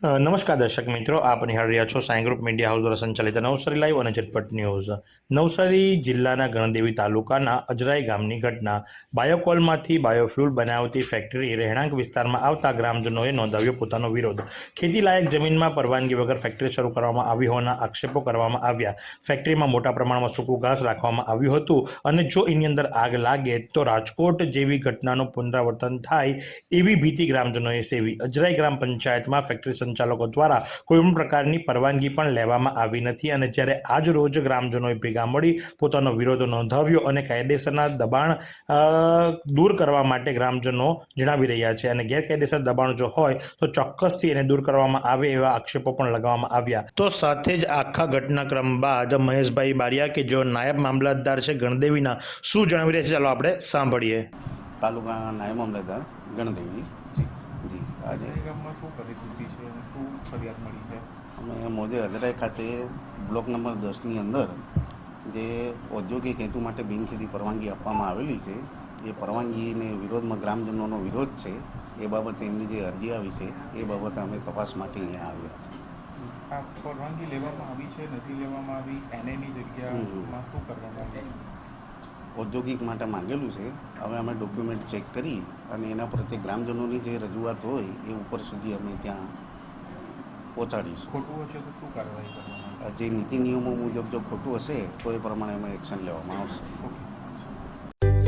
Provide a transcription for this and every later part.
નમસ્કાર દર્શક મિત્રો, આપ નિહાળી રહ્યા છો સાંઈ ગ્રુપ મીડિયા હાઉસ દ્વારા સંચાલિત નવસારી લાઈવ અને ઝટપટ ન્યૂઝ. નવસારી જિલ્લાના ગણદેવી તાલુકાના અજરાઈ ગામની ઘટના. બાયોકોલમાંથી બાયોફ્યુલ બનાવતી ફેક્ટરી રહેણાંક વિસ્તારમાં આવતા ગ્રામજનોએ નોંધાવ્યો પોતાનો વિરોધ. ખેતીલાયક જમીનમાં પરવાનગી વગર ફેક્ટરી શરૂ કરવામાં આવી હોવાના આક્ષેપો કરવામાં આવ્યા. ફેક્ટરીમાં મોટા પ્રમાણમાં સૂકું ઘાસ રાખવામાં આવ્યું હતું અને જો એની અંદર આગ લાગે તો રાજકોટ જેવી ઘટનાનું પુનરાવર્તન થાય એવી ભીતિ ગ્રામજનોએ સેવી. અજરાઈ ગ્રામ પંચાયતમાં ફેક્ટરી સંચાલકો દ્વારા કોઈપણ પ્રકારની પરવાનગી પણ લેવામાં આવી નથી અને જ્યારે આજ રોજ ગ્રામજનોએ ભેગા મળી પોતાનો વિરોધ નોંધાવ્યો અને કાયદેસરના દબાણ દૂર કરવા માટે ગ્રામજનો જણાવી રહ્યા છે અને ગેરકાયદેસર દબાણ જો હોય તો ચોક્કસથી એને દૂર કરવામાં આવે એવા આક્ષેપો પણ લગાવવામાં આવ્યા. તો સાથે જ આખા ઘટનાક્રમ બાદ મહેશભાઈ બારિયા કે જેઓ નાયબ મામલતદાર છે ગણદેવીના, શું જણાવી રહ્યા છે? ચાલો આપણે સાંભળીએ. તાલુકા નાયબ મામલતદાર ગણદેવી. જી આજે. અમે મોજે હજરાઈ ખાતે બ્લોક નંબર દસની અંદર જે ઔદ્યોગિક હેતુ માટે બિનખેતી પરવાનગી આપવામાં આવેલી છે એ પરવાનગીને વિરોધમાં ગ્રામજનોનો વિરોધ છે એ બાબતે એમની જે અરજી આવી છે એ બાબતે અમે તપાસ માટે અહીંયા આવ્યા છીએ. આ પરવાનગી લેવામાં આવી છે નથી લેવામાં આવી એનેની જગ્યામાં શું કરવામાં આવ્યું ઔદ્યોગિક માટે માંગેલું છે. હવે અમે ડોક્યુમેન્ટ ચેક કરી અને એના પ્રત્યે ગ્રામજનોની જે રજૂઆત હોય એ ઉપર સુધી અમે ત્યાં પહોંચાડીશું. ખોટું હશે તો શું કાર્યવાહી જે નીતિ નિયમો મુજબ જો ખોટું હશે તો એ પ્રમાણે અમે એક્શન લેવામાં આવશે. ઓકે.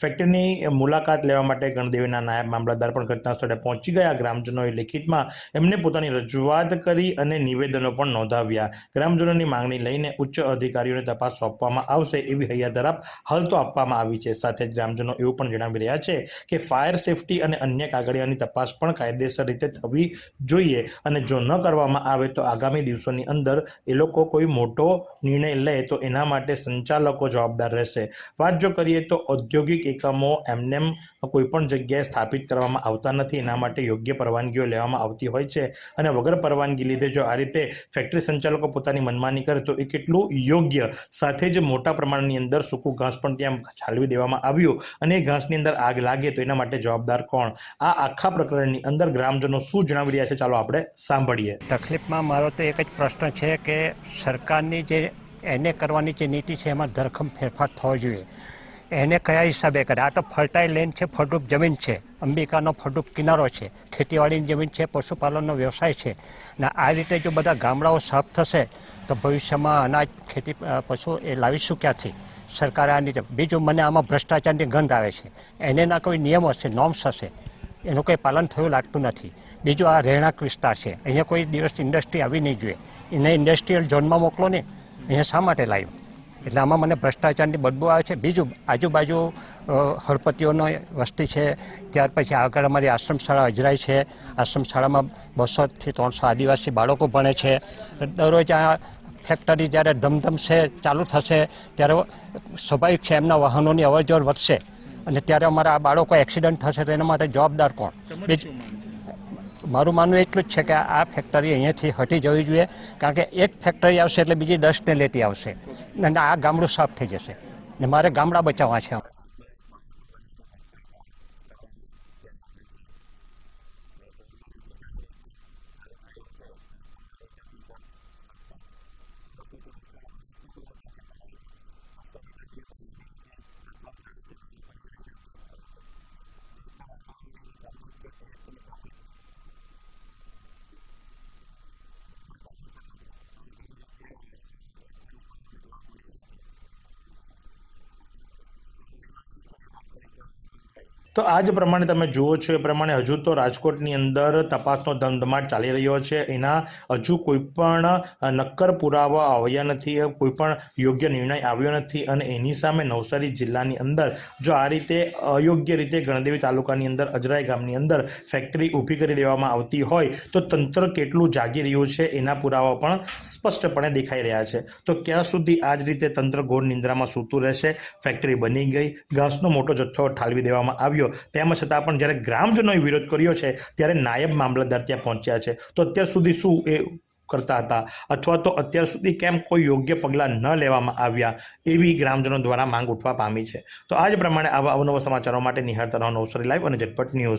ફેક્ટરીની મુલાકાત લેવા માટે ગણદેવીના નાયબ મામલતદાર પણ ઘટના સ્થળે પહોંચી ગયા. ગ્રામજનોએ લેખિતમાં એમને પોતાની રજૂઆત કરી અને નિવેદનો પણ નોંધાવ્યા. ગ્રામજનોની માંગણી લઈને ઉચ્ચ અધિકારીઓને તપાસ સોંપવામાં આવશે એવી હૈયાદરાપ હાલ તો આપવામાં આવી છે. સાથે જ ગ્રામજનો એવું પણ જણાવી રહ્યા છે કે ફાયર સેફટી અને અન્ય કાગળિયાની તપાસ પણ કાયદેસર રીતે થવી જોઈએ અને જો ન કરવામાં આવે તો આગામી દિવસોની અંદર એ લોકો કોઈ મોટો નિર્ણય લે તો એના માટે સંચાલકો જવાબદાર રહેશે. વાત જો કરીએ તો ઔદ્યોગિક એકમો એમનેમ કોઈપણ જગ્યાએ સ્થાપિત કરવામાં આવતા નથી. એના માટે યોગ્ય પરવાનગીઓ લેવામાં આવતી હોય છે અને વગર પરવાનગી લીધે જો આ રીતે ફેક્ટરી સંચાલકો પોતાની મનમાની કરે તો એ કેટલું યોગ્ય. સાથે જ મોટા પ્રમાણની અંદર સૂકું ઘાસ પણ ત્યાં ચાલવી દેવામાં આવ્યું અને એ ઘાસની અંદર આગ લાગે તો એના માટે જવાબદાર કોણ? આ આખા પ્રકરણની અંદર ગ્રામજનો શું જણાવી રહ્યા છે? ચાલો આપણે સાંભળીએ. તકલીફમાં મારો તો એક જ પ્રશ્ન છે કે સરકારની જે એને કરવાની જે નીતિ છે એમાં ધરખમ ફેરફાર થવો જોઈએ. એને કયા હિસાબે કરે? આ તો ફર્ટાઇલ લેન્ડ છે, ફળદ્રુપ જમીન છે. અંબિકાનો ફળદ્રુપ કિનારો છે. ખેતીવાડીની જમીન છે, પશુપાલનનો વ્યવસાય છે. ને આ રીતે જો બધા ગામડાઓ સાફ થશે, તો ભવિષ્યમાં અનાજ, ખેતી પશુ એ લાવીશું ક્યાંથી? સરકારે આ રીતે બીજું મને આમાં ભ્રષ્ટાચારની ગંધ આવે છે. એને ના કોઈ નિયમો હશે નોર્મ્સ હશે? એનું કોઈ પાલન થયું લાગતું નથી. બીજું આ રહેણાંક વિસ્તાર છે. અહીંયા કોઈ દિવસ ઇન્ડસ્ટ્રી આવી નહીં જોઈએ. એને ઇન્ડસ્ટ્રીયલ ઝોનમાં મોકલો ને. અહીંયા શા માટે લાવ્યું? એટલે આમાં મને ભ્રષ્ટાચારની બદબુ આવે છે. બીજું, આજુબાજુ હળપતિઓનો વસ્તી છે. ત્યાર પછી આગળ અમારી આશ્રમ શાળા અજરાય છે. આશ્રમ શાળામાં બસોથી ત્રણસો આદિવાસી બાળકો ભણે છે. દરરોજ આ ફેક્ટરી જ્યારે ધમધમશે ચાલુ થશે, ત્યારે સ્વાભાવિક છે એમના વાહનોની અવરજવર વધશે. અને ત્યારે અમારા આ બાળકો એક્સિડન્ટ થશે તો એના માટે જવાબદાર કોણ? બીજું મારું માનવું એટલું જ છે કે આ ફેક્ટરી અહીંયાથી હટી જવી જોઈએ, કારણ કે એક ફેક્ટરી આવશે એટલે બીજી દસને લેતી આવશે. અને આ ગામડું સાફ થઈ જશે. ને મારે ગામડા બચાવવા છે. તો આ જ પ્રમાણે તમે જુઓ છો, એ પ્રમાણે હજુ તો રાજકોટની અંદર તપાસનો ધમધમાટ ચાલી રહ્યો છે. એના હજુ કોઈ પણ નક્કર પુરાવા આવ્યા નથી કોઈ પણ યોગ્ય નિર્ણય આવ્યો નથી અને એની સામે નવસારી જિલ્લાની અંદર જો આ રીતે અયોગ્ય રીતે ગણદેવી તાલુકાની અંદર, અજરાઈ ગામની અંદર ફેક્ટરી ઊભી કરી દેવામાં આવતી હોય, તો તંત્ર કેટલું જાગી રહ્યું છે એના પુરાવા પણ સ્પષ્ટપણે દેખાઈ રહ્યા છે. તો ક્યાં સુધી આ જ રીતે તંત્ર ઘોર નિંદ્રામાં સૂતું રહેશે? ફેક્ટરી બની ગઈ, ઘાસનો મોટો જથ્થો ઠાલવી દેવામાં આવ્યો તેમ છતાં પણ જ્યારે ગ્રામજનોએ વિરોધ કર્યો છે, ત્યારે નાયબ મામલતદાર ત્યાં પહોંચ્યા છે. તો અત્યાર સુધી શું એ કરતા હતા? અથવા તો અત્યાર સુધી કેમ કોઈ યોગ્ય પગલાં ન લેવામાં આવ્યા? એવી ગ્રામજનો દ્વારા માંગ ઉઠવા પામી છે. તો આ જ પ્રમાણે આવા અવનવા સમાચારો માટે નિહાળતા રહો નવસરી લાઈવ અને ઝટપટ ન્યૂઝ.